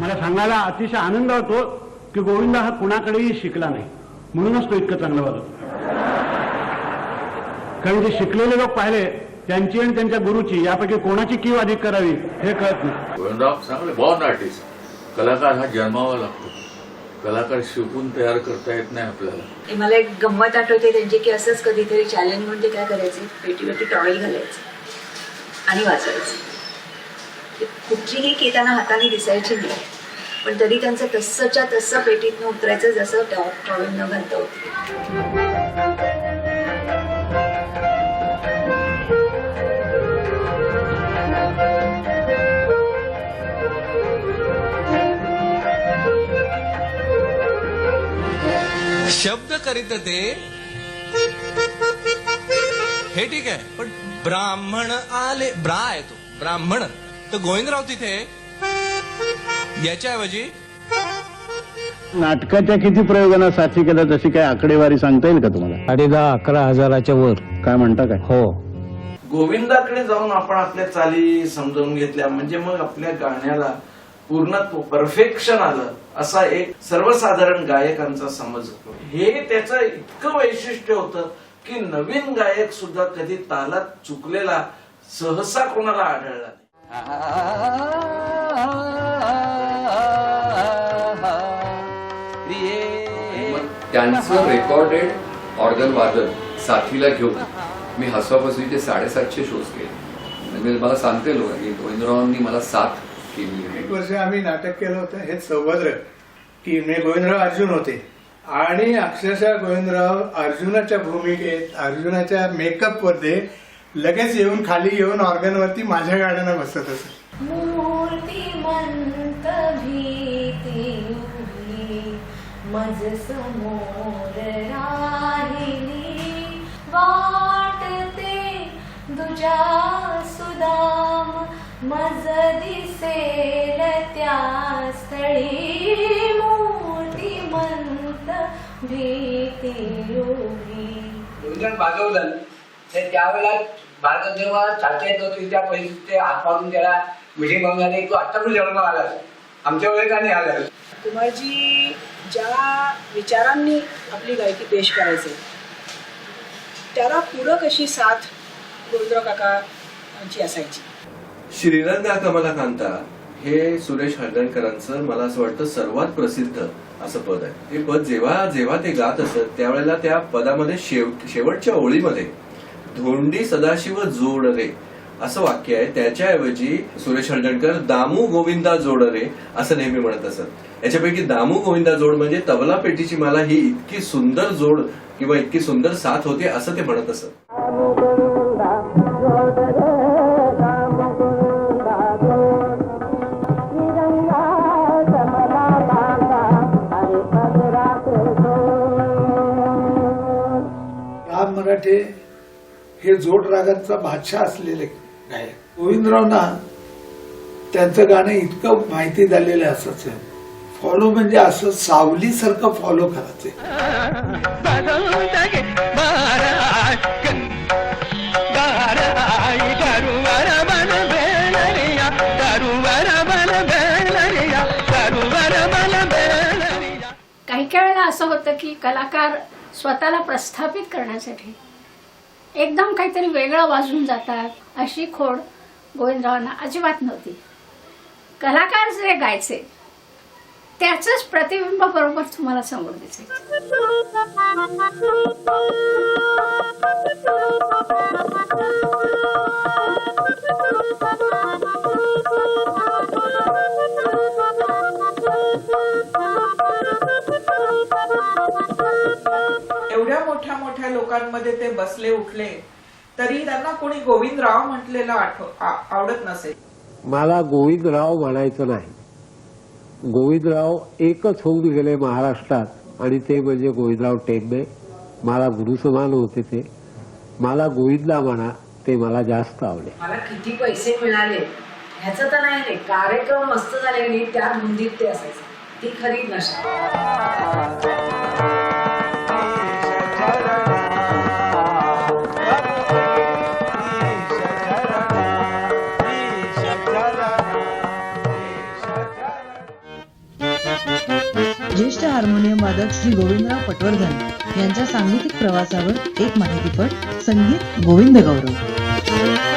मला सांगायला अतिशय आनंद होतो की गोविंद हा कुणाकडेही शिकला नाही. म्हणूनच तो इतकं चांगलं वाजवतो कारण जे शिकलेले लोक पाहिले त्यांची आणि त्यांच्या गुरुची यापैकी कोणाची किव अधिक करावी हे कळत नाही. गोविंदराव चांगले बॉर्न आर्टिस्ट कलाकार हा जन्मावा लागतो. कलाकार शिकून तयार करता येत नाही आपल्याला. मला एक गंमत आठवते त्यांची की असंच कधीतरी चॅलेंज म्हणजे काय करायचे? पेटी पेटी टॉवेल घालायचं आणि वाचायचं. कुठलीही की त्यांना हाताने दिसायची नाही. पण तरी त्यांचं तसंच्या तसं पेटीतनं उतरायचं जसं टॉवेल न घालता होतं शब्द करीत ते. हे ठीक आहे पण ब्राह्मण आले ब्रा आहे तो ब्राह्मण. तर गोविंदराव तिथे याच्याऐवजी नाटकाच्या किती प्रयोगांना साथी केल्या तशी काय आकडेवारी सांगता येईल का तुम्हाला? साडे दहा अकरा हजाराच्या वर. काय म्हणता काय? हो. गोविंदाकडे जाऊन आपण आपल्या चाली समजावून घेतल्या म्हणजे मग आपल्या गाण्याला पूर्णत्व परफेक्शन आलं असा एक सर्वसाधारण गायकांचा समज होतो. हे त्याचं इतकं वैशिष्ट्य होतं की नवीन गायक सुद्धा कधी तालात चुकलेला सहसा कोणाला आढळला त्यांचं रेकॉर्डेड ऑर्गन वादन साथीला घेऊन मी हसवापसवीचे साडेसातशे शोज केले. म्हणजे मला सांगते लोक की गोविंदरावांनी मला साथ. एक वर्ष आम्ही नाटक केलं होतं हे सौभद्र की म्हणजे गोविंदराव अर्जुन होते. आणि अक्षरशः गोविंदराव अर्जुनाच्या भूमिकेत अर्जुनाच्या मेकअपमध्ये लगेच येऊन खाली येऊन ऑर्गनवरती माझ्या गाण्यानं बसत असत. वाटते दुजा सुदाम मज दिसेल त्या स्थळी मूर्तिमंत भीती उभी. गोविंदराव बाजवलं. तर त्यावेळेला भारतात जेव्हा येत होती त्या परिस्थिती आतमधून त्याला मिटिंग बघून आली तू आत्ता तू जन्म आला आमच्या वेळेस आणि आला. कुमारजी ज्या विचारांनी आपली गायकी पेश करायचे त्याला पूरक अशी साथ गोविंदराव काकांची असायची? श्रीरंगा कमलाकांता हे सुरेश हळदणकरांचं मला असं वाटतं सर्वात प्रसिद्ध असं पद आहे. हे पद जेव्हा जेव्हा ते गात असत त्यावेळेला त्या पदामध्ये शेवटच्या ओळीमध्ये धोंडी सदाशिव जोड रे असं वाक्य आहे. त्याच्याऐवजी सुरेश हळदणकर दामू गोविंदा जोड रे असं नेहमी म्हणत असत. याच्यापैकी दामू गोविंदा जोड म्हणजे तबला पेटीची मला ही इतकी सुंदर जोड किंवा इतकी सुंदर साथ होते असं ते म्हणत असत. मराठे हे जोड रागांचा बादशाह असलेले गायक गोविंदरावना त्यांचं गाणं इतकं माहिती झालेलं असायचं फॉलो म्हणजे असं सावलीसारखं फॉलो करायचे काही काही वेळेला असं होतं की कलाकार स्वतःला प्रस्थापित करण्यासाठी एकदम काहीतरी वेगळं वाजून जातात. अशी खोड गोविंदरावांना अजिबात नव्हती. कलाकार जे गायचे त्याचंच प्रतिबिंब बरोबर तुम्हाला समोर दिसायचं एवढ्या मोठ्या मोठ्या लोकांमध्ये ते बसले उठले तरी त्यांना कोणी गोविंदराव म्हटलेलं आवडत नसेल मला गोविंदराव म्हणायचं नाही. गोविंदराव एकच होऊन गेले महाराष्ट्रात आणि ते म्हणजे गोविंदराव टेंबे. मला गुरुसमान होते ते. मला गोविंदा म्हणा ते मला जास्त आवडे मला किती पैसे मिळाले ह्याचं तर नाही रे. कार्यक्रम मस्त झाले त्या धुंदीत ते असायचं. ती खरी नशा. हार्मोनियम वादक श्री गोविंदराव पटवर्धन यांच्या सांगीतिक प्रवासावर एक माहितीपट संगीत गोविंद गौरव.